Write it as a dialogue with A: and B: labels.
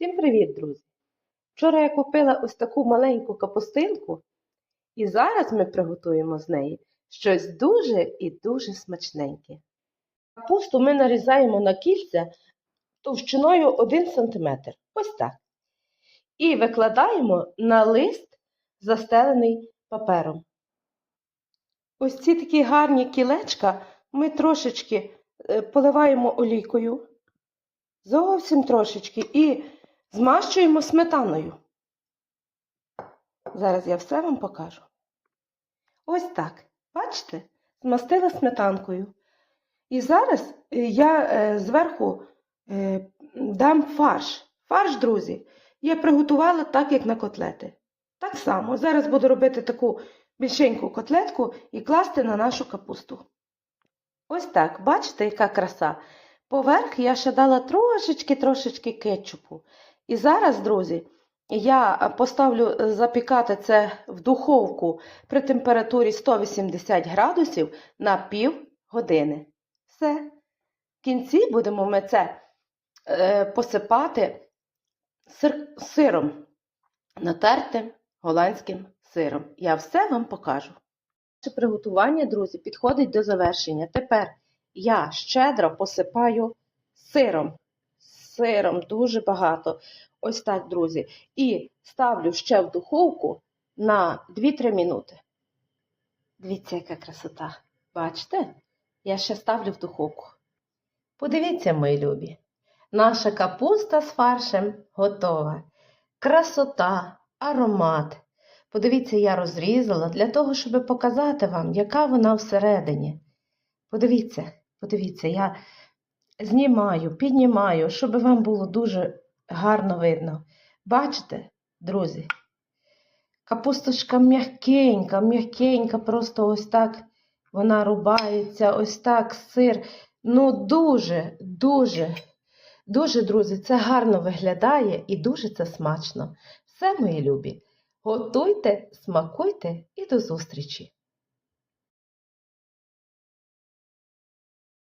A: Всім привіт, друзі! Вчора я купила ось таку маленьку капустинку, і зараз ми приготуємо з неї щось дуже і дуже смачненьке. Капусту ми нарізаємо на кільця товщиною 1 см. Ось так. І викладаємо на лист, застелений папером. Ось ці такі гарні кілечка ми трошечки е, поливаємо олійкою. Зовсім трошечки і змащуємо сметаною. Зараз я все вам покажу. Ось так. Бачите? Змастила сметанкою. І зараз е, я е, зверху е, дам фарш. Фарш, друзі, я приготувала так, як на котлети. Так само. Зараз буду робити таку більшеньку котлетку і класти на нашу капусту. Ось так, бачите, яка краса? Поверх я ще дала трошечки-трошечки кетчупу. І зараз, друзі, я поставлю запікати це в духовку при температурі 180 градусів на пів години. Все. В кінці будемо ми це е, посипати сир, сиром, натертим голландським сиром. Я все вам покажу. Приготування, друзі, підходить до завершення. Тепер я щедро посипаю сиром. Сиром дуже багато. Ось так, друзі. І ставлю ще в духовку на 2-3 минути. Дивіться, яка красота. Бачите? Я ще ставлю в духовку. Подивіться, мої любі. Наша капуста з фаршем готова. Красота, аромат. Подивіться, я розрізала для того, щоб показати вам, яка вона всередині. Подивіться, подивіться, я знімаю, піднімаю, щоб вам було дуже гарно видно. Бачите, друзі? Капусточка м'якенька, м'якенька, просто ось так вона рубається, ось так сир. Ну, дуже, дуже, дуже, друзі, це гарно виглядає і дуже це смачно. Все, мої любі. Готуйте, смакуйте і до зустрічі!